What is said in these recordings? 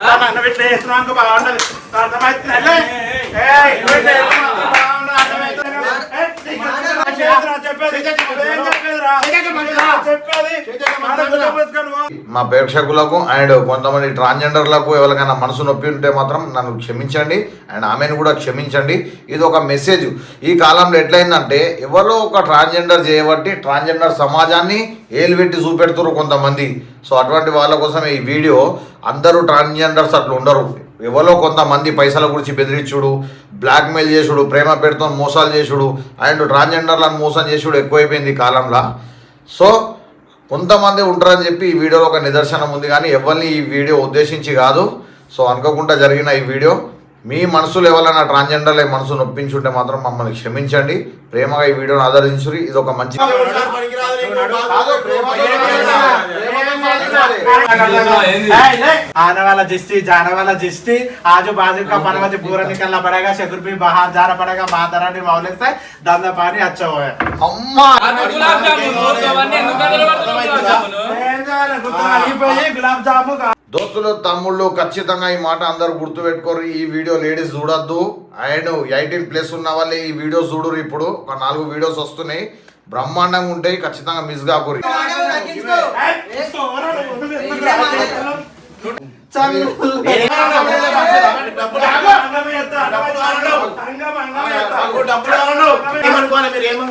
మనం ఇట్లా చేస్తున్నాం ఇంకా బాగుండదు మా ప్రేక్షకులకు అండ్ కొంతమంది ట్రాన్స్జెండర్లకు ఎవరికైనా మనసు నొప్పి ఉంటే మాత్రం నన్ను క్షమించండి. అండ్ ఆమెను కూడా క్షమించండి. ఇది ఒక మెసేజ్. ఈ కాలంలో ఎట్లయిందంటే ఎవరో ఒక ట్రాన్స్జెండర్ చేయబట్టి ట్రాన్స్జెండర్ సమాజాన్ని ఏలుపెట్టి చూపెడుతున్నారు కొంతమంది. సో అటువంటి వాళ్ళ కోసం ఈ వీడియో. అందరూ ట్రాన్స్జెండర్స్ అట్లా ఉండరు ఎవరో కొంతమంది పైసల గురించి బెదిరించుడు బ్లాక్మెయిల్ చేసుడు ప్రేమ పేరుతో మోసాలు చేసుడు అండ్ ట్రాన్స్జెండర్లను మోసం చేసుడు ఎక్కువైపోయింది కాలంలో. సో కొంతమంది ఉంటారని చెప్పి ఈ వీడియోలో ఒక నిదర్శనం ఉంది కానీ ఎవరిని ఈ వీడియో ఉద్దేశించి కాదు. సో అనుకోకుండా జరిగిన ఈ వీడియో. మీ మనసులో ఎవరైనా ట్రాన్స్జెండర్ల మనసు నొప్పించుంటే మాత్రం మమ్మల్ని క్షమించండి. ప్రేమగా ఈ వీడియోని ఆదరించురి. ఇది ఒక మంచి आने वाला जिस्ती जाने वाला जिस्ती आजू बाजू का पनवती पूरा निकलना पड़ेगा शकुर भी बाहर जाना पड़ेगा माता रानी मौले से धंधा पानी अच्छा हुआ है అమ్మా అది గులాబ్ జామున్ అవన్నీ ఎందుకు నిలబడుతున్నావు గులాబ్ జామున్ ఏం చేయాలి? గుత్త అలిగిపోయి గులాబ్ జాము కా- దోస్తులు తమ్ముళ్ళు ఖచ్చితంగా ఈ మాట అందరూ గుర్తుపెట్టుకోరు ఈ వీడియో లేడీస్ చూడొద్దు అండ్ ఎయిటీన్ ప్లస్ ఉన్న వాళ్ళే ఈ వీడియోస్ చూడరు ఇప్పుడు ఒక నాలుగు వీడియోస్ వస్తున్నాయి బ్రహ్మాండంగా ఉంటాయి ఖచ్చితంగా మిస్ కాకూరి రా?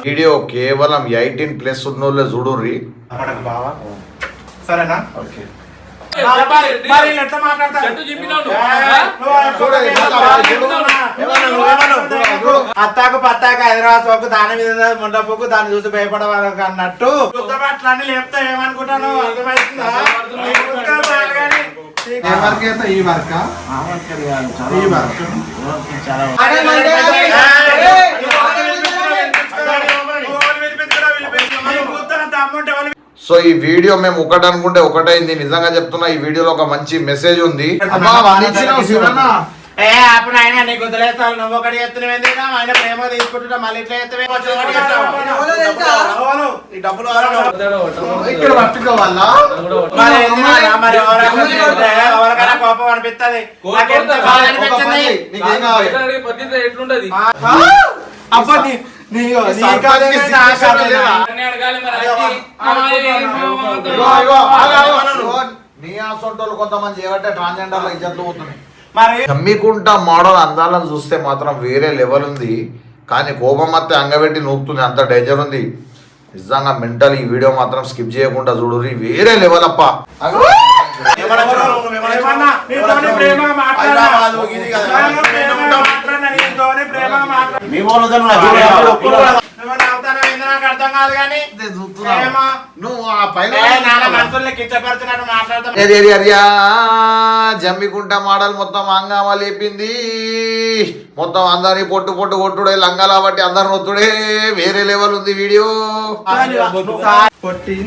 వీడియో కేవలం ఎయిటీన్ ప్లస్ చూడుర్రి. పడకు బావా సరేనా? మరి అత్తాకు పత్తాకు హైదరాబాద్ పోకు దాని మీద ముండపోకు దాన్ని చూసి భయపడవాళ్ళకు అన్నట్టు. లేపితే ఏమనుకుంటాను అర్థమవుతుందా? ఏ వర్క్ అయితే ఈ వర్క్? ఈ వర్క్. సో ఈ వీడియో మేము ఒకటి అనుకుంటే ఒకటైంది. నిజంగా చెప్తున్నా ఈ వీడియోలో ఒక మంచి మెసేజ్ ఉంది? ఇక్కడ పట్టుకోవాలా? కోపం అనిపిస్తుంది. ఎట్లుంటది? అబ్బా నీ నీ నీ ఆసొంటోళ్ళు కొంతమంది చేయబట్టే ట్రాన్స్జెండర్ల ఇజ్జట్లు పోతున్నాయి. మరి చమ్మికుంటా మోడల్ అందాలను చూస్తే మాత్రం వేరే లెవెల్ ఉంది. కానీ కోపం అత్తే అంగబెట్టి నూపుతుంది అంత డేంజర్ ఉంది. నిజంగా మెంటల్ ఈ వీడియో మాత్రం స్కిప్ చేయకుండా చూడు వేరే లెవెల్ అప్ప. హైదరాబాదు, నీతోనే ప్రేమ జమ్మికుంట మోడల్ మొత్తం హంగామా లేపింది మొత్తం అందరినీ పొట్టు పొట్టు కొట్టుడే లంగాలా బట్టి అందరిని ఒత్తుడే వేరే లెవెల్ ఉంది వీడియో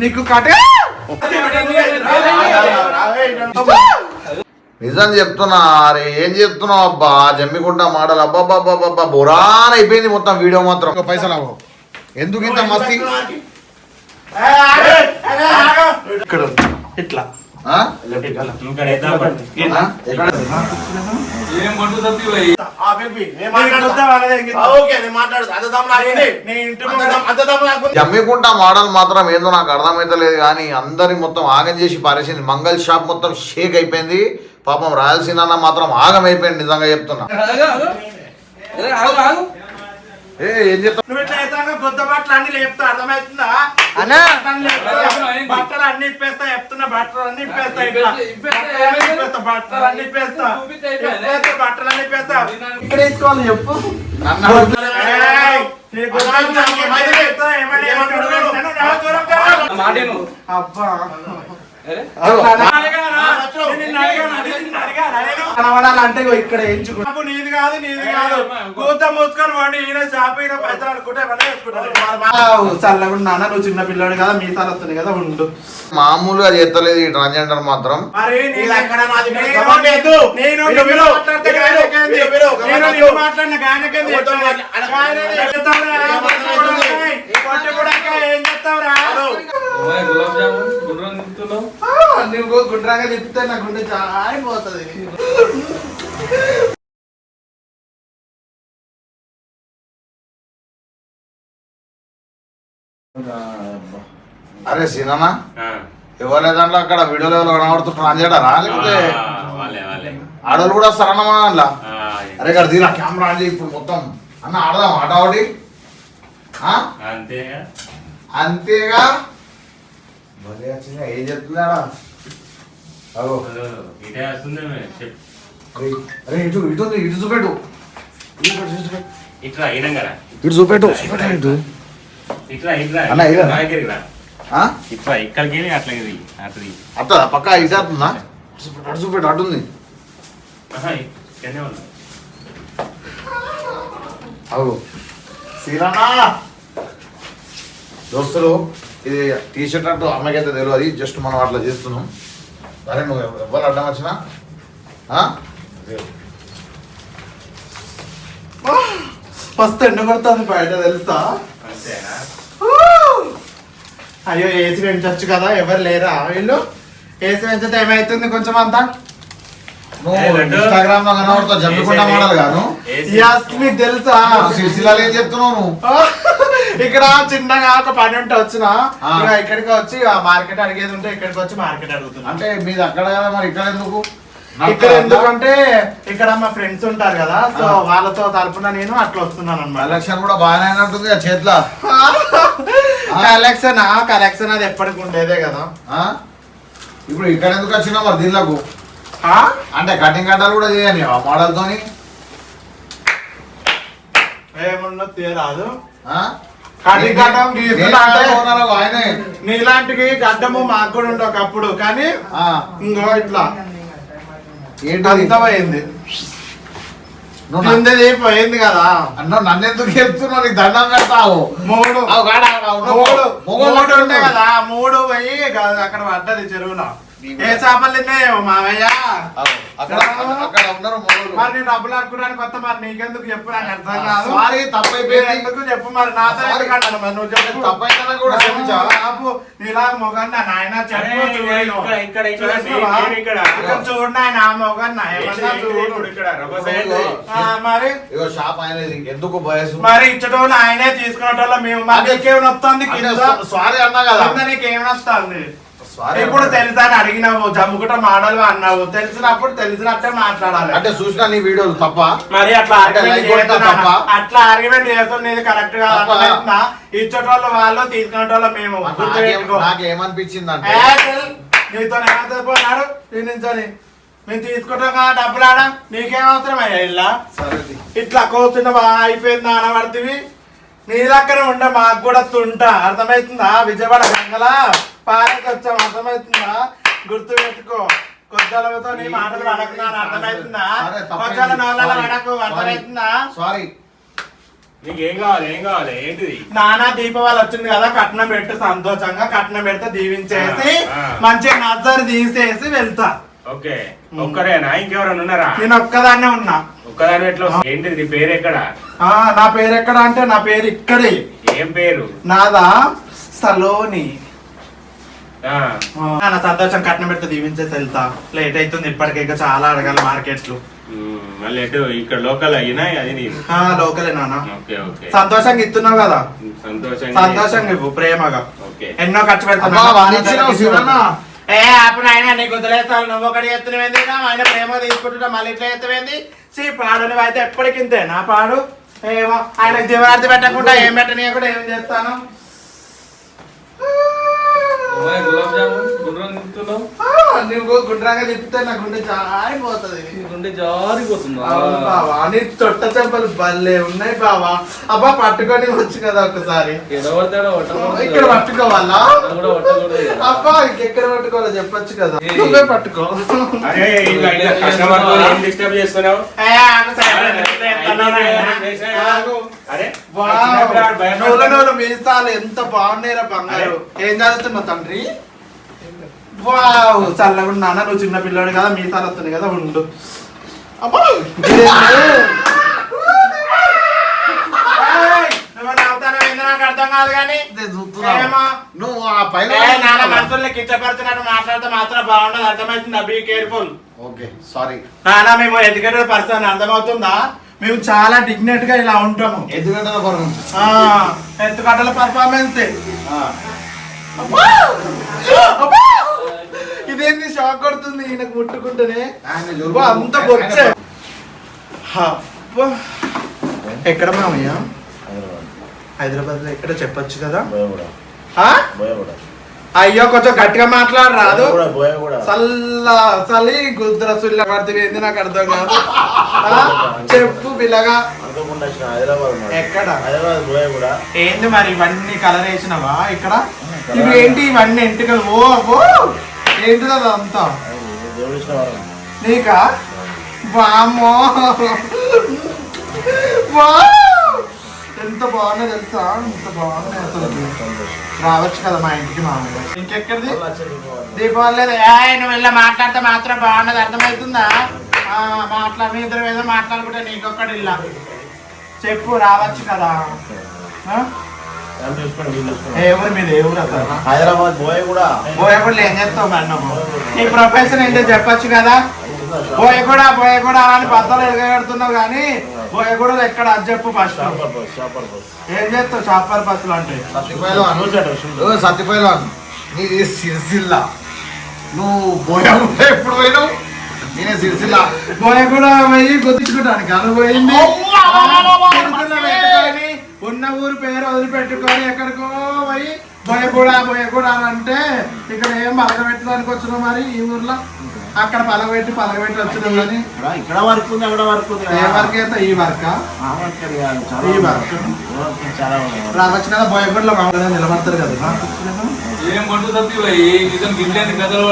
నీకు కట నిజం చెప్తున్నా అరే ఏం చెప్తున్నావు అబ్బా? జమ్మికుంట మోడల్ అబ్బా అబ్బా అబ్బా బురాన్ అయిపోయింది మొత్తం వీడియో మాత్రం. పైసలు అవ్వవు. ఎందుకు ఇంత మస్తి? ఇక్కడ ఇట్లా. జమ్మికుంట మోడల్ మాత్రం ఏందో నాకు అర్థమైతలేదు కానీ అందరి మొత్తం ఆగం చేసి పారేసింది. మంగళ షాప్ మొత్తం షేక్ అయిపోయింది. పాపం రాయలసీన మాత్రం ఆగం అయిపోయింది నిజంగా చెప్తున్నా. ఏ ఏం చెప్తా నువ్వు ఇట్లా చేస్తాను కొత్త బట్టలు అన్ని లేపుతా అర్థమవుతుందా? అన్నా. బట్టలు అన్ని ఇప్పేస్తా చెప్తున్నా బట్టలు అన్ని ఇప్పేస్తా ఇట్లా బట్టలు అన్ని? ఇప్పేస్తా బట్టలు అన్ని ఇప్పేస్తా ఇక్కడ వేసుకోవాలి చెప్పు. అబ్బా ఇగో ఇక్కడ నీది కాదు నీది కాదు కూత మూసుకొని వాడి ఈయన షాప్ ఈయన పైసలు అనుకుంటే ఎవరైనా వేసుకుంటారు చల్లగా నాన్న నువ్వు చిన్న పిల్లోడు కదా మీ సార్ వస్తుంది కదా ఉండు మామూలుగా చేస్తలేదు ఈ ట్రాన్స్జెండర్ మాత్రం. మాట్లాడిన ఆయనకేంది? ఒకటో మాట, ఆయన- ఆయనని ఎత్తుతావురా? ఏం మాట్లాడుతుంది? పొట్టి బుడక ఏం చేస్తావురా? అమ్మాయి గులాబ్ జామున్ గుండ్రం తింటున్నావు ఆ, నువ్వు గుండ్రంగా తిప్పితే నా గుండె జారిపోతుంది. అరే సీనన్నా ఎవరి దాంట్లో అక్కడ వీడియోలో ఎవరు కనబడుతూ ట్రాన్స్జెండరా లేకపోతే వాళ్ళే వాళ్ళే. ఆడవాళ్ళు కూడా వస్తారన్నమా అందులో అరే ఇక్కడ దీని కెమెరా అండి ఇప్పుడు మొత్తం. అన్న ఆడదాం ఆట ఒకటి. ఆ? అంతే అంతేగా? భలే వచ్చిందిగా, ఏం చెప్తున్నాడా? అగో. ఇదే వస్తుంది అరే, ఇటు ఇటు ఉంది, ఇటు చూపెట్టు. ఇటు ఇటు. ఇట్లా ఇనంగరా ఇటు చూపెట్టు. ఇటు ఇట్లా ఇట్లా అన్న, ఇదా? నా దగ్గరికి రా. ఆ? ఇట్లా ఇక్కడికి వెళ్ళి అట్లా ఇది అట్లా. అత్తదా పక్క ఇటు ఇటు చూపెట్టు, అటు చూపెట్టు ఇక్కడనే ఉన్నా అవు సీరన్నా. దోస్తులు ఇది టీ షర్ట్ అంటూ అమ్మకైతే తెలియదు జస్ట్ మనం అట్లా చేస్తున్నాం. సరే నువ్వు ఎవరు అడ్డం వచ్చినా? ఆ? ఫస్ట్ ఎండ కొడుతుంది బయట తెలుసా? అంతేనా? అయ్యో ఏసీ పెంచొచ్చు కదా ఎవరు లేరా? వీళ్ళు? ఏసీ పెంచితే ఏమైతుంది కొంచెం అంతా? నువ్వు? ఇన్స్టాగ్రామ్లో కనబడతావు జమ్మికుంట మోడల్ గాను మీకు తెలుసా? సిరిసిల్లాలో ఏం చెప్తున్నావు నువ్వు? ఇక్కడ చిన్నగా ఒక పని ఉంటే వచ్చిన. ఇక ఇక్కడికి వచ్చి ఆ మార్కెట్ అడిగేది ఉంటే ఇక్కడికి వచ్చి మార్కెట్ అడుగుతున్నా. అంటే మీది అక్కడ కదా మరి ఇక్కడ ఎందుకు? ఇక్కడ ఎందుకంటే ఇక్కడ మా ఫ్రెండ్స్ ఉంటారు కదా సో. వాళ్ళతో తరపున నేను అట్లా వస్తున్నాను అనమాట కలెక్షన్ కూడా బాగానే ఆ. చేతిలో కలెక్షన్ కలెక్షన్ అది ఎప్పటికి ఉండేదే కదా? ఇప్పుడు ఇక్కడ ఎందుకు వచ్చినా మరి దీనిలకు? అంటే కటింగ్ కట్టాలు కూడా చేయని ఆ మోడల్ తోని? ఏమన్నా తీయరాదు. ఆయనే. నీలాంటివి గడ్డము మాకు కూడా ఉండవు ఒకప్పుడు కానీ ఇంకో ఇట్లా అంత పోయింది కదా. అన్న నన్ను ఎందుకు చెప్తున్నావు? నీకు దండం పెడతావు. మూడు. ఉండు. మూడు. మూడు ఉంటే అంటున్నావు. కదా మూడు పోయి అక్కడ పడ్డది చెరువులో. ఏ చేపలు తిన్నాయో మావయ్య? అవు, అక్కడ అక్కడ ఉన్నారు. మరి నేను డబ్బులు అనుకున్నాను కొత్త మరి నీకెందుకు చెప్పు నాకు అర్థం కాదు. సారీ మీరు తప్పైపోయింది ఎందుకు చెప్పు మరి నాతో సారీ. ఎందుకు అంటాను మరి నువ్వు చెప్పు. తప్పైందని కూడా క్షమించావా? బాబు నీలా మొగన్న నాయన చెప్పు చూడు. ఇక్కడ, ఇక్కడ, ఇక్కడ, చూడు నాయన ఆ మొగన్న ఏమన్నా చూడు. ఇక్కడ మరి? ఇగో షాప్ ఆయనది ఎందుకు బయసు మరి ఇచ్చటోళ్ళు ఆయనే తీసుకునేటోళ్ళు మేము. మరి అంటే- నీకేమైనా వస్తుంది సారీ అన్నా కదా. కింద నీకేమైనా వస్తుంది? ఇప్పుడు. తెలుసా అని అడిగినావు జమ్ముకుంట మాడలు అన్నావు తెలిసినప్పుడు తెలిసినట్టే మాట్లాడాలి. అంటే చూసినా నీ వీడియోలు తప్ప? మరి అట్లా? అట్లా ఆర్గ్యుమెంట్ చేస్తుంది కరెక్ట్గా ఇచ్చేటోళ్ళు వాళ్ళు తీసుకునేటోళ్ళు మేము. గుర్తుపెట్టుకో. నాకు ఏమనిపించింది అంటే నీతో ఏమైతే పోయినాడు ఈ నుంచొని మేము తీసుకుంటాం కదా డబ్బులు ఆడ. నీకేం అవసరం? అయ్యా ఇలా ఇట్లా కూర్చున్న అయిపోయిందా అనబడుతుంది నీ దగ్గర ఉండే మాకు కూడా తుంట. అర్థమవుతుందా? విజయవాడ గంగల. పాలకి వచ్చాం. అర్థమవుతుందా? గుర్తు పెట్టుకో కొద్దిలతో నీ మాటలు అడగనాను అర్థమవుతుందా. కొద్దిల. అడగకు. అర్థమవుతుందా? సారీ నీకు ఏం కావాలి? ఏం కావాలి? ఏంటిది? నానా దీపావళి వచ్చింది కదా కట్నం పెట్టు సంతోషంగా. కట్నం పెడితే దీవించేసి. మంచిగా నజర్ తీసేసి వెళ్తా. ఓకే. ఒక్కరేనా ఇంకెవరైనా ఉన్నారా? నేను ఒక్కదాన్నే ఉన్నా. ఒక్కదాని ఎట్లా? ఏంటిది? నీ పేరు ఎక్కడ? ఆ, నా పేరు ఎక్కడ అంటే నా పేరు ఇక్కడే. ఏం పేరు? నాదా సలోని. నా సంతోషం కట్నం పెడితే దీవించేసి వెళ్తా. లేట్ అవుతుంది ఇప్పటికే ఇంకా చాలా అడగాలి మార్కెట్లు. మళ్ళీ ఎటు? ఇక్కడ లోకల్ అయినా అది నీది. ఆ, లోకలే నాన్న. Okay okay. సంతోషంగా ఇస్తున్నావు కదా? సంతోషంగా సంతోషంగా ఇవ్వు ప్రేమగా. ఓకే. ఎన్నో ఖర్చు శివన్న. ఏ అప్పుడు ఆయన నీకు వదిలేస్తాను నువ్వు ఒకటి ఎత్తునవేంది ఆయన ప్రేమ తీసుకుంటున్నా మళ్ళీ ఇట్లా ఎత్తవేంది సీ పాడు నువ్వు అయితే ఎప్పటికింతే నా పాడు. ఏమో ఆయన జీవనార్థి పెట్టకుండా ఏం పెట్టనీయకుండా ఏం చేస్తాను? గులాబ్ జామున్ గుండ్రం తింటున్నావు నువ్వు గుండ్రంగా తిప్పితే నా గుండె జారిపోతుంది. గుండె జారిపోతుందా? బావా నీ చొట్ట చెంపలు భలే ఉన్నాయి బావా. అబ్బా పట్టుకొని వచ్చు కదా ఒకసారి ఇక్కడ పట్టుకోవాలా. అబ్బా ఇంకెక్కడ పట్టుకోవాలో చెప్పొచ్చు కదా. నువ్వే పట్టుకో. డిస్టర్బ్ చేస్తున్నావు? అరే? నూలు మీసాలు ఎంత బాగున్నాయిరా బంగారు. ఏం చదువుతున్నావు తండ్రి? వావ్ చల్లగా నాన్న నువ్వు చిన్న పిల్లోడు కదా మీసాలు వస్తుంది కదా ఉండు. ఏయ్, నువ్వు ఆ పైన నాన్న మనుషుల్ని కించపరిచినట్టు మాట్లాడితే మాత్రం బాగుండదు. అర్థమవుతుందా? Be careful okay sorry. నాన్న మేము ఎడ్యుకేటెడ్ పర్సన్. అర్థమవుతుందా? మేము చాలా డిగ్నెట్గా ఇలా ఉంటాము. ఎందుకంటే ఆ, ఎత్తుకట్టల పర్ఫార్మెన్స్ ఇదేంది షాక్ కొడుతుంది ఈయనకు ముట్టుకుంటేనే? అంత అబ్బా. ఎక్కడ మామయ్య? హైదరాబాద్. లో ఎక్కడ చెప్పొచ్చు కదా? అయ్యో కొంచెం గట్టిగా మాట్లాడరాదు. చల్ల చలి గుద్ర సుల్ల పడితే ఏంది నాకు అర్థం కాదు? చెప్పు పిల్లగా. ఎక్కడ? ఏంది మరి ఇవన్నీ కలర్ వేసినావా ఇక్కడ? ఇవి ఏంటి? ఇవన్నీ ఎంటుకలు? ఓ ఓ ఏంటిది అదంతా నీకా? వామ్మో! వా ఎంత బాగున్నాయి తెలుసా? ఎంత బాగున్నాయి అసలు రావచ్చు కదా మా ఇంటికి మామూలుగా ఇంకెక్కడిది? దీపావళి లేదు? నువ్వు ఇలా మాట్లాడితే మాత్రం బాగున్నది అర్థమవుతుందా? ఆ, మాట్లా మీ ఇద్దరు ఏదో మాట్లాడుకుంటే నీకొక్కటి ఇలా. చెప్పు రావచ్చు కదా. ఆ? ఏ ఊరు మీద ఏ ఊరు అసలు? హైదరాబాద్ పోయి కూడా. బోయగూడలో ఏం చేస్తావు మరి నువ్వు? నీ ప్రొఫెషన్ ఏంటో చెప్పొచ్చు కదా. బోయగూడ బోయగూడ అని పద్దలు ఎగగడుతున్నావు కానీ బోయగూడలో ఎక్కడ అది చెప్పు ఫస్ట్ ఏం చేస్తావు షాపర్ బస్సులు అంటే? సత్యపైలవాన్ నీది సిరిసిల్ల. నువ్వు పోయా ఎప్పుడు పోయినావు? నేనే సిరిసిల్ల. బోయగూడ పోయి గుర్తించుకోవడానికి అనుభవింది. పెట్టుకొని ఉన్న ఊరు పేరు వదిలిపెట్టుకొని ఎక్కడికో పోయి బోయగూడ బోయగూడ అని అంటే ఇక్కడ ఏం పలకబెట్టడానికి వచ్చినావు మరి ఈ ఊర్లో? అక్కడ పలగబెట్టి పలగబెట్టి వచ్చినావు కానీ ఇక్కడ వర్క్ ఉంది అక్కడ వర్క్ ఉంది. ఏ వర్క్ అయితే ఈ వర్కా. ఆ వర్క్ అది కాదు, చాలా ఈ. వర్క్. కదా బోయగూడలో మామూలుగా నిలబడతారు కదా. ఏం కొంటు తప్పి పోయి నిజం గిట్లేని కథలు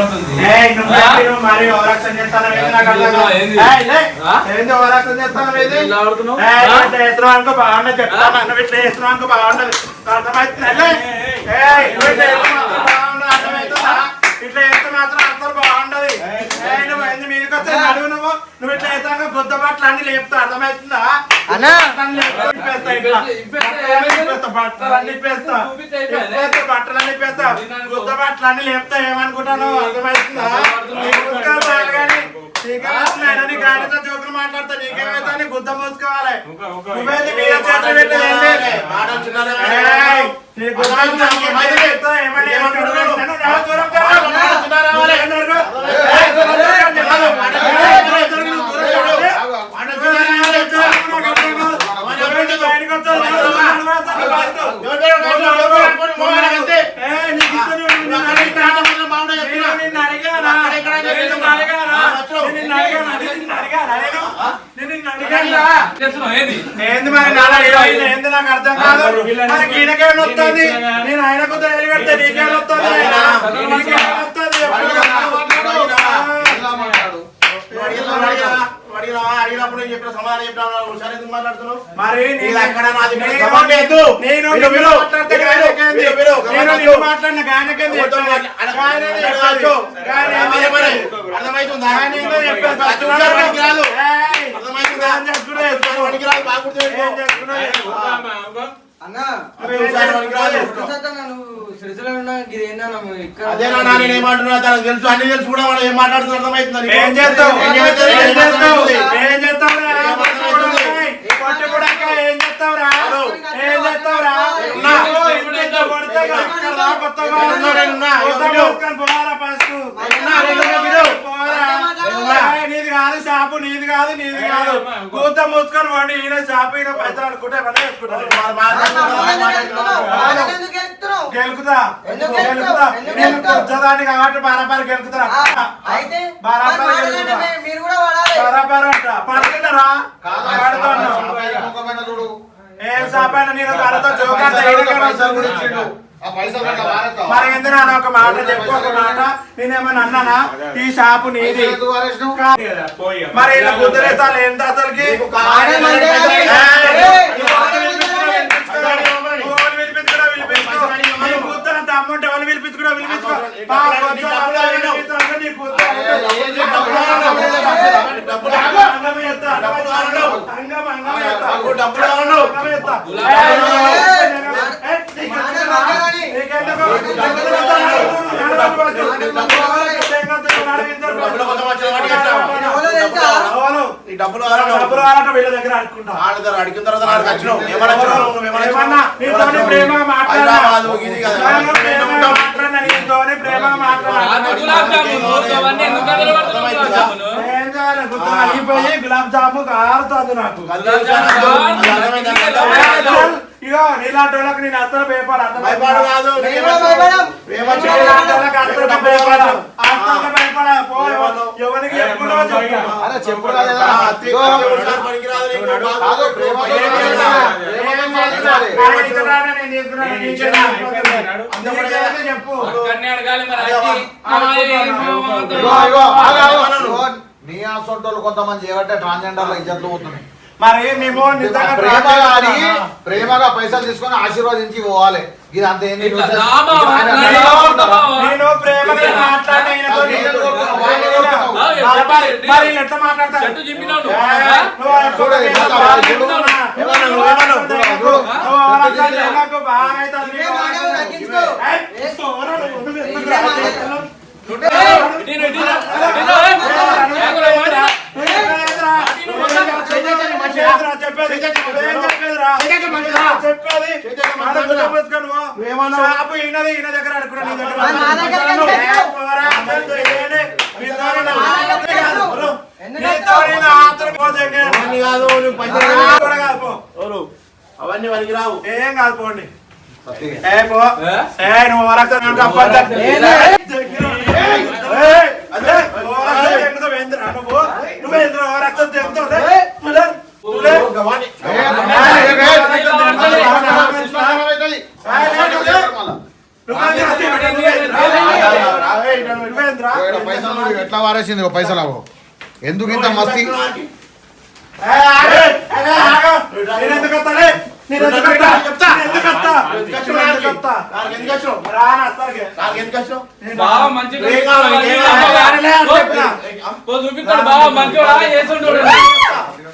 నువ్వు ఇట్లా చేస్తాక గుద్ద బట్టలు అన్ని లేపుతా అర్థమవుతుందా అన్నా. బట్టలు లేపుతా, ఇప్పేస్తా ఇట్లా. ఇప్పేస్తా, బట్టలు అన్ని ఇప్పేస్తా ఇప్పేస్తా, బట్టలు అన్ని ఇప్పేస్తా గుద్ద బట్టలు అన్ని లేపుతా ఏమనుకుంటాను అర్థమవుతుందా గాడితో జోకులు మాట్లాడతా నీకేమైతే గుద్ద మూసుకోవాలి నువ్వేది మీద చేతులు నీ గుద్ద ఏమైనా ఏంది మరి? ఏంది? నాకు అర్థం కాదు. మనకి ఈయనకేం వస్తుంది? నేను ఆయనకు ధైర్యం కడితే నీకేం వస్తుంది? ఆయన? నీకేం వస్తుంది? మాట్లాడు అడిగినప్పుడు చెప్పిన సమాధానం చెప్పిన ఒకసారి ఎందుకు మాట్లాడుతున్నావు? మరి ఇది అక్కడ నాది నేను-. నేను. నేను. మాట్లాడిన గాయనకేంది మొత్తం అది. అన్నా అదేనా నా నేను ఏం మాట్లాడుతున్నా తనకు తెలుసు అన్ని తెలుసు కూడా వాడు ఏం మాట్లాడుతున్నా అర్థమవుతుందా నీకు? ఏం చేస్తావు? ఏం చేస్తావు? ఏం చేస్తావు? ఏం ఏం చేస్తావు రా? ఏం అర్థమవుతుంది? పొట్టి బుడక ఏం చేస్తావు రా ఏం చేస్తావు రా ఉన్నా. ఇంత కొడితే ఇక్కడ రా, కొత్తగా ఉన్నా, నేను ఉన్నా. కొత్త ఇదిగో. మోసుకొని పోవాలా ఫస్ట్ ఉన్నా, నేను ఉన్నా, మీరు. పోరా. ఉన్నా. ఏయ్, నీది కాదు షాపు నీది కాదు నీది కాదు కూత మూసుకొని వాడి ఈయన షాపు ఈయన పైసలు అనుకుంటే వేసుకుంటారు? గెలుకుతా ఎందుకు గెలుకుతా నేను కాబట్టి బారాబారి గెలుకుతా బరాబర్ అంట పడుతున్నా చూడు ఏం సాపాన నేను తనతో జోకాట మరి ఒక మాట చెప్పు ఒక మాట నేనేమన్నా అన్నానా ఈ షాపు నీది మరి ఇలా గుద్దలేస్తాను అసలుకి డబ్బులు డబ్బులు డబ్బులు ఆరాట వీళ్ళ దగ్గర అడుకుంటా వాళ్ళ దగ్గర అడిగిన తర్వాత నాకు. వచ్చినావు ఏమన్నా ప్రేమ మాట్లాడదు ఇది ప్రేమ మాట్లాడాలి గులాబ్ జాము కారుతుంది నాకు ఇగో నీలాంటి వాళ్ళకి నేను అసలు పేపర్ చెప్పు. నీ అసొంటోళ్ళు కొంతమంది చేయబట్టే ట్రాన్స్జెండర్ల ఇజ్జట్లు పోతున్నాయి. మరి మేము నిజంగా ప్రేమగా అని ప్రేమగా పైసలు తీసుకొని ఆశీర్వదించి పోవాలి ఇది అంత ఏంది. నేను ప్రేమగా మాట్లాడిన ఈయనతో ఆ, వీళ్ళని కొడుతున్నావు, వాళ్ళని కొడుతున్నావు. ఆ, మరి- మరి- ఎట్లా మరి వీళ్ళు ఎట్లా మాట్లాడతారు చెట్టు చింపినావు నువ్వు. ఏ, ఆ? నువ్వు ఆ చూడు, కొడుకు ఎట్లా బాగా మాట్లాడు, చెప్తున్నా. ఏమన్నా నువ్వు, ఏమన్నా నువ్వు? నువ్వు ఇటు, ఇటు, ఏయ్. ఏగురా, మాటలు. అవన్నీ కాదు, ఎవరు? అవన్నీ పనికిరావు ఏం కాదు పోండి సత్తి. ఏ పో ఏ? ఏ నువ్వు నాకు నువ్వేంద్ర వరక్త తెగుతావు గవాణి. ఏ, ఏ, ఏ, ఏ, స్నానం అవుతుంది. రావే, ఇటు నువ్వు. ఓ, ఈడ పైసలు ఓ పైసలు అవు ఎందుకు ఇంత మస్తి?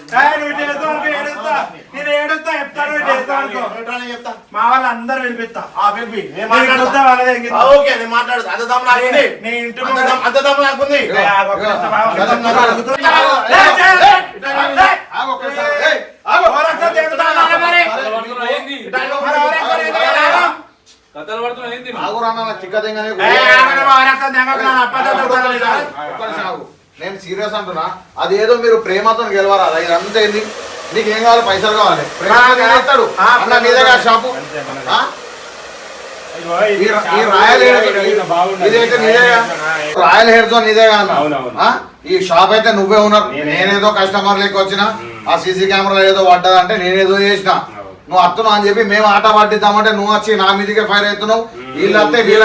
దానికి చెప్తా? మా వాళ్ళు అందరు వినిపిస్తా. ఆ, పిలిపి. నేను మాట్లాడతా. వాళ్ళదే ఓకే నేను మాట్లాడతా. అంత దమ్ము ఇంటి అంత దమ్ము-. కథలు చిక్కదింగనే సీరియస్ అంటున్నా. అది ఏదో మీరు ప్రేమతో గెలవరా ఇదంతా ఏంది? నీకు ఏం కావాలి? పైసలు కావాలి. ఆ, అన్న కాదు షాపు? ఈ రాయల్ హెయిర్ ఇదైతే నీదేగా రాయల్ హెయిర్ జోన్ నీదేగా అన్న? ఈ షాప్ అయితే నువ్వే ఉన్నారు నేనేదో కస్టమర్ లెక్క వచ్చిన. ఆ సీసీ కెమెరా ఏదో పడ్డదంటే నేనేదో చేసిన. నువ్వు అత్తున్నావు అని చెప్పి మేము ఆట పట్టిద్దామంటే నువ్వు వచ్చి నా మీదకే ఫైర్ అవుతున్నావు. వీళ్ళు వస్తే వీళ్ళ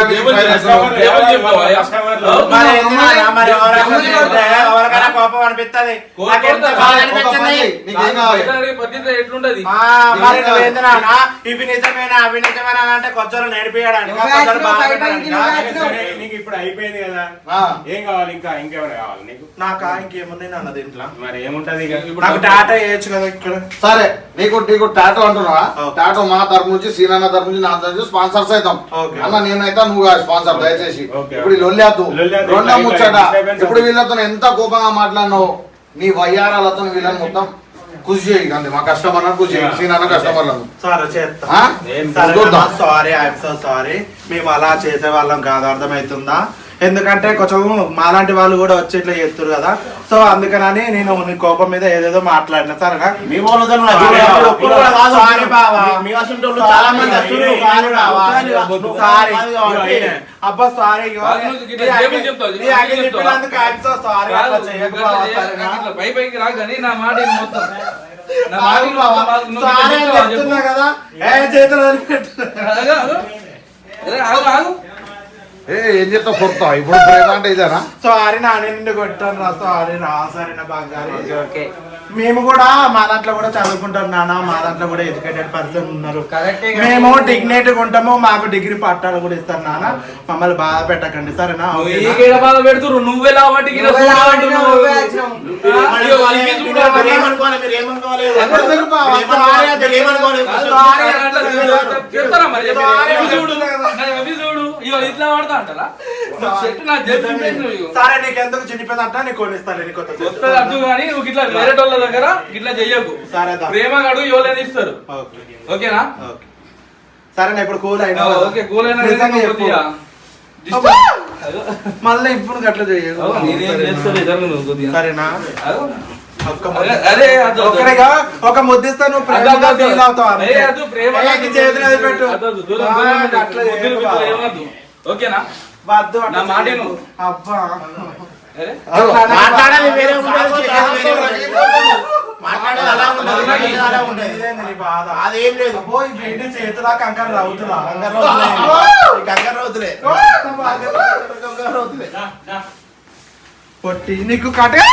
ఎవరికైనా కోపం అనిపిస్తది ఇవి నిజమేనా అవి నిజమేనా అంటే కొంచెం నేర్పియడానికి. నీకు ఇప్పుడు అయిపోయింది కదా ఆ. ఏం కావాలి ఇంకా ఇంకేమైనా కావాలి నీకు నాకు ఇంకేముంది నాన్న దీంట్లో మరి ఏముంటది ఇక నాకు టాటా వేయచ్చు కదా ఇక్కడ సరే నీకు నీకు టాటో అంటున్నావా. టాటో మా తరపు నుంచి సీనన్న తరపు నుంచి నా తరపు నుంచి స్పాన్సర్స్ అవుతాం ఓకే. అన్న నేనైతే నువ్వు స్పాన్సర్ దయచేసి. ఇప్పుడు లొల్లేద్దు. రెండో ముచ్చట. ఇప్పుడు వీళ్ళతో ఎంత కోపంగా మాట్లాడినావు? నీ వయ్యారాలతో వీళ్ళని మొత్తం కృషి చేయి అంతే మా కస్టమర్ కృషి చేయి సీనన్న కస్టమర్లను. సారీ ఐఎమ్ సో సారీ మేము అలా చేసే వాళ్ళం కాదు అర్థమవుతుందా? ఎందుకంటే కొంచెం మాలాంటి వాళ్ళు కూడా వచ్చి ఇట్లా చేస్తారు కదా. సో అందుకనని నేను నీ కోపం మీద ఏదేదో మాట్లాడిన. సరేనా? మీ వాళ్ళతో. అబ్బా సారీ నీ మాట మొత్తం? సారీ? చెప్తున్నా. కదా. ఏ చేతులు వదిలిపెట్టు. ఆగు, ఆగు. ఏ ఏం చెప్తావు కొడతావు? ఇప్పుడు ప్రేమ అంటే ఇదేనా? సారీ నాని నిన్ను కొట్టాను రా సారీ రా సరే నా బంగారు. మేము కూడా మా దాంట్లో కూడా చదువుకుంటాం నాన్న మా దాంట్లో కూడా ఎడ్యుకేటెడ్ పర్సన్ ఉన్నారు. మేము డిగ్నేట్ ఉంటాము మాకు డిగ్రీ పట్టాలు కూడా ఇస్తారు నాన్న. మమ్మల్ని బాధ పెట్టకండి సరేనా? బాధ పెడుతురు? నువ్వే ఏమనుకోవాలి? అట్లా ఇగో ఇట్లా చెట్టు నువ్వు సరే నీకు ఎందుకు చినిపోయిందంట నీకు కొనిస్తాను నీకు కొత్త కొత్త అడ్డు కానీ నువ్వు ఇట్లా వేరే వాళ్ళ దగ్గర ఇట్లా చెయ్యకు. సరే దా. ప్రేమ గడు ఎవరైనా ఇస్తారు. ఓకే. ఓకేనా? ఓకే. సరే ఇప్పుడు కూల్ అయినా ఓకే నిజంగా చెప్పు. మళ్ళీ ఇప్పుడు గట్ల చేయదు. సరేనా? ఒక్కడిగా ఒక ముద్దిస్తా నువ్వు ప్రేమగా ఫీల్ అవుతావు అంతే. ఏ, అదో, ప్రేమ ఏ, నీ చేతులు అది పెట్టు. ఓకేనా? వద్దు నా మాట. అబ్బా. అరే? మాట్లాడాలి వేరే. మాట్లాడేది అలా ఉండదు, అలా ఉండదు. బాధ? అదేం లేదు. ఈ బిడ్డ చేతులా కంకర అవుతులే. పొట్టి. నీకు కటింగ్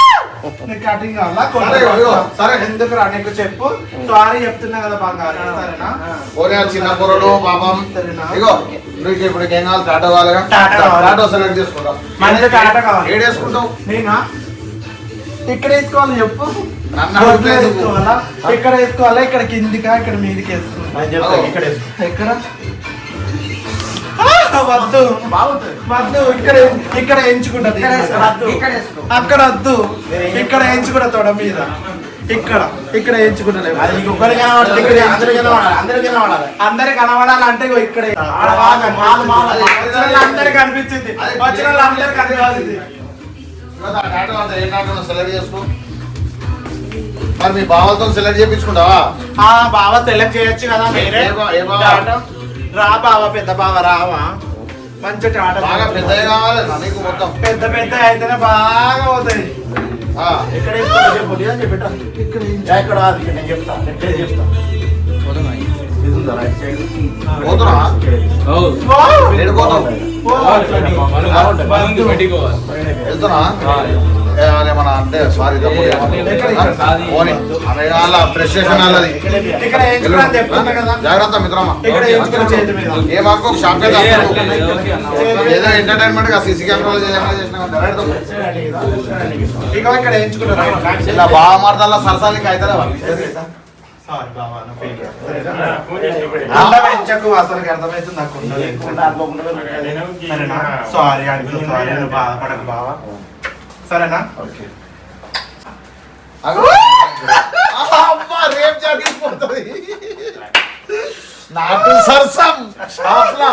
నీకు కటింగ్ కావాలా? సరే, ఇదిగో, సరే. ఎందుకు రా? నీకు చెప్పు. సారీ చెప్తున్నా కదా బంగారు. సరేనా? ఓరే ఆ చిన్న పొరడు పాపం. సరేనా? ఇగో నీకు ఇప్పుడు ఏం కావాలి? టాటో కావాలిగా? టాటా కావాలి. టాటో సెలెక్ట్ చేసుకుంటా. మంచి టాటా కావాలి. ఏడేసుకుంటావు నేనా? ఇక్కడ వేసుకోవాలి చెప్పు. నన్ను బొట్లో. వేసుకోవాలా? ఇక్కడ వేసుకోవాలా? ఇక్కడ కిందికా? ఇక్కడ మీదకి వేసుకోవాలి? చెప్తాను, ఇక్కడ. ఎక్కడ? వద్దు. వద్దు. ఇక్కడ ఇక్కడ ఎంచుకుంటది అక్కడ వద్దు. ఇక్కడ ఎంచుకుంటా తొడ మీద. ఇక్కడ. ఇక్కడ ఎంచుకుంటలేదు అందరికీ అందరికీ. అందరికి కనబడాలంటే ఇక్కడే వాళ్ళందరికీ కనిపించింది. వచ్చిన కనిపించింది. సెలెక్ట్ చేసుకో. మరి మీ బావలతో సెలెక్ట్ చేయించుకుంటావా? ఆ బావ సెలెక్ట్ చేయొచ్చు కదా మీరే. రా బావ పెద్ద బావ రావా. మంచి టాటా బాగా పెద్దగా కావాలి నీకు మొత్తం. పెద్ద పెద్ద అయితేనే బాగా పోతాయి. ఆ, ఎక్కడ వేసుకోవాలో చెప్పు, చెప్పు, కాదు, ఇక్కడ నేను చెప్తా పేరు చెప్తా. వెళ్తున్నా. ఏ, అదే మన అంటే సారీ అలా ఫ్రెస్ట్రేషన్ అల్లది ఇక్కడ ఎంచుకున్నా అని చెప్తున్నా కదా? జాగ్రత్త మిత్రమా. ఏ మాకు షాప్. ఏదో ఎంటర్టైన్మెంట్గా సీసీ కెమెరాలు ఇలా బాగా మారదాల సరసాలకి అయితే సారీ బావ నా ఫీల్ ఫోన్ చేసి ఇప్పుడు అందం ఎంచకు అసలు అర్థమవుతుంది నాకు సారీ అడుగు సారీ బాధపడకు బావా. సరేనా? అమ్మా రేపు జరిగిపోతుంది. నాటు సరసం షాప్లా.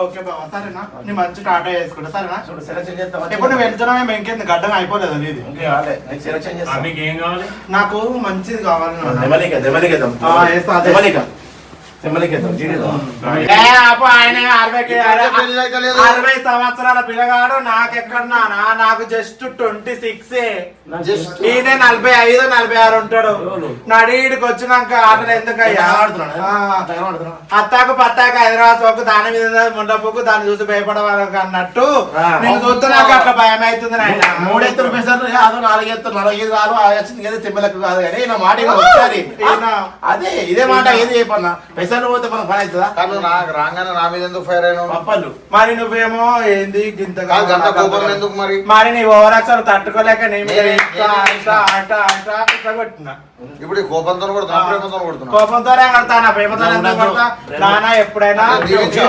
ఓకే బావా సరేనా? నీ మంచి టాటా వేసుకుంటా సరేనా? చూడు, సెలక్షన్ చేస్తావా? ఇప్పుడు నువ్వు వెళ్తున్నావు మేము ఇంకేంది గడ్డం అయిపోలేదు నీది. నేను సెలక్షన్ చేస్తా. మీకు ఏం కావాలి? నాకు మంచిది కావాలి ఇద్దాం. ఆ, వేస్తా, అదే. అరవై సంవత్సరాల పిల్లగాడు నాకెక్కడ నానా నాకు జస్ట్ ట్వంటీ సిక్స్ ఈయన నలభై ఐదు నలభై ఆరు ఉంటాడు. నడీడికి వచ్చినాక ఆటలు ఎందుకయ్యా? కనబడుతున్నా? అత్తాకు పత్తాకు హైదరాబాద్ సోకు దాని మీద ముండపోకు దాన్ని చూసి భయపడవాలి అన్నట్టు. నేను చూస్తే నాకు అట్లా భయం అవుతుంది నాయన. మూడెత్తులు పెసర్లు కాదు నాలుగెత్తులు నాలుగైదు కాదు ఆ వచ్చింది ఏదో తెమ్మలకు కాదు కానీ నా మాట ఒకసారి. అదే ఇదే మాట ఏది చెప్పన్నా. పెసర్లు పోతే మనకు పని అవుతుందా? కాదు నాకు రాగానే నా మీద ఎందుకు ఫైర్ అయినావు? పప్పళ్ళు మరి నువ్వేమో ఏంది కాదు కోపం ఎందుకు మరి? మరి నీ ఓవరాక్షన్ తట్టుకోలేక నీ మీద నేనే- నేనే- ఇట్లా కొట్టినా. ఇప్పుడు ఈ కోపంతో కొడుతున్నా ప్రేమతో కొడుతున్నా. కోపంతోనే కడతా ప్రేమతోనే ఎందుకు కొడతా? నాన్న ఎప్పుడైనా దీవించు.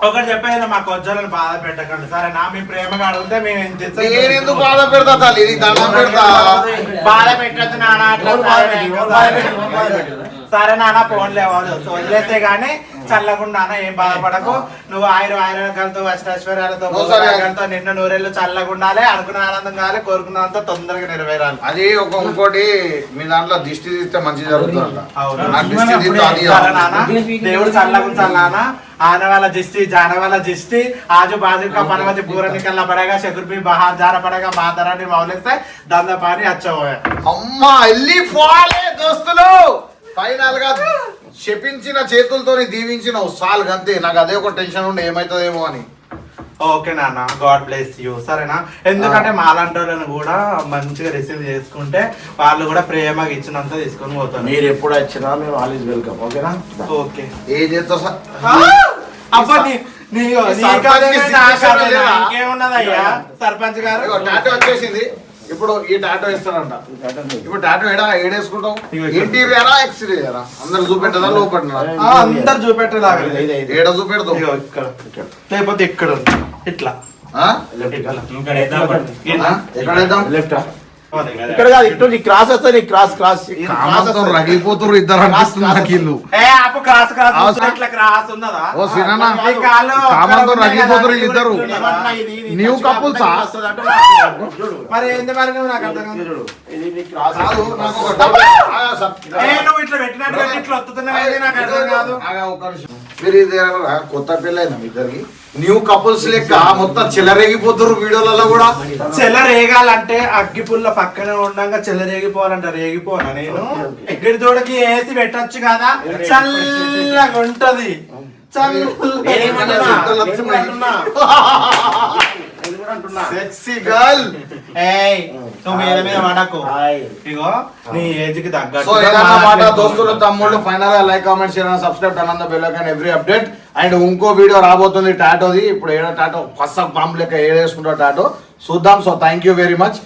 ఒకటి చెప్పేది మా కొజ్జలను బాధ పెట్టకండి. సరే నా మీ ప్రేమగా అడిగితే మేము ఎంత ఇస్తాం నేను ఎందుకు బాధ పెడతా తల్లి? నీకు దండం పెడతా? బాధ పెట్టద్దు నాన్న అట్లా ఎవరు బాధ ఎవరు. సరే నాన్న పోన్లేవాడు సో వదిలేస్తే గానీ చల్లకుండా ఏం బాధపడకు. నువ్వు ఆయుర ఆయుర్వేదాలతో అష్టైశ్వర్యాలతో భోగాలతో నిన్ను నూరేళ్ళు చల్లకుండాలే అనుకున్న ఆనందం కాలే కోరుకున్నంత తొందరగా నెరవేరాలి. అది ఒక ఇంకోటి మీ దాంట్లో దిష్టి తీస్తే మంచి జరుగుతుంది దేవుడు చల్లకుండా చల్లానా ఆనవాళ్ళ దిష్టి జానవాళ్ళ దిష్టి ఆజు బాజు పర్వతి పూర నికల్లా పడగా శకుర్బి బహార్ జార పడగా మాతరాన్ని మౌలిస్తే దంద పాని అచ్చబోయా. అమ్మా ఫాలే దోస్తులు! ఫైనల్గా శపించిన చేతులతో దీవించిన సాల్ గంతే నాకు అదే ఒక టెన్షన్ ఉండే ఏమైతుందేమో అని. ఓకే నాన్న గాడ్ బ్లెస్ యూ. సరేనా? ఎందుకంటే మాలాంటి వాళ్ళని కూడా మంచిగా రిసీవ్ చేసుకుంటే వాళ్ళు కూడా ప్రేమగా ఇచ్చినంత తీసుకొని పోతారు. మీరు ఎప్పుడు వచ్చినా మేము ఆల్వేస్ వెల్కమ్ ఓకేనా? ఓకే. ఏం చేస్తావు సార్ అబ్బా నీ నీ నీ సర్పంచ్కి కాదేనా, నా సిగ్నేచర్ కాదేనా? లేదా? ఇంకేమున్నదయ్యా? సర్పంచ్ గారు? టాటో వచ్చేసింది. ఇప్పుడు ఈ టాటో ఇస్తాడంట ఇప్పుడు టాటో ఏడా ఏడేసుకుంటాం ఇంటీరియరా ఎక్స్టీరియరా అందరు చూపెట్టదా లోపట్టినా ఆ, అందరు చూపెట్టేలాగా. ఏడ ఇక్కడ లేకపోతే ఇక్కడ. ఇట్లా? ఎక్కడ లెఫ్ట్ ఇక్కడ కాదు ఇటు నీ క్రాస్ వస్తే నీ క్రాస్ క్రాస్. రగిలిపోతున్నారు ఇద్దరు క్రాస్ నాకు క్రాస్ చూస్తున్నా, ఇట్లా క్రాస్ ఉన్నదా ఓ కాళ్ళు కామంతో అక్కడ ఉన్నాయి రగిలిపోతున్నారు కదా, వీళ్ళిద్దరు ఇవి ఏమన్నా ఇది, ఇది New touch couples కాకుండా ఆ? వస్తుంది అంటే చూడు మరి ఏంది మరి నువ్వు నాకు అర్థం కాదు. చూడు ఇది నీ క్రాస్ కాదు వస్తుంది. నాకు ఒక డౌట్. ఆ, సార్. ఏ నువ్వు ఇట్లా పెట్టినట్టు పెట్టి ఇట్లా వస్తున్నావు నాకు అర్థం కాదు నిమిషం. మీరు ఇది కొత్త పెళ్ళైనా ఇద్దరికి? న్యూ కపుల్స్ లెక్క మొత్తం చెలరేగిపోతున్నారు వీడియోలలో కూడా. చెల్ల రేగాలంటే అగ్గి పుల్ల పక్కనే ఉండగా చెల్ల రేగిపోవాలంట రేగిపోనా నేను? ఎక్కడి తోడకి వేసి పెట్టొచ్చు కదా. చల్లగా ఉంటది? చల్ల సెక్సీ గర్ల్ ఏయ్ నువ్వు మీద మీద పడకు హాయ్. ఇగో నీ ఏజ్కి సో తగ్గట్టు ఏదన్నా మాట దోస్తులు తమ్ముళ్ళు ఫైనల్గా like comment share subscribe Anantha bell icon every update and ఇంకో వీడియో రాబోతుంది టాటోది ఇప్పుడు ఏడో టాటో ఫస్ట్ బాంబు లెక్క ఏడేసుకుంటా టాటో చూద్దాం so thank you very much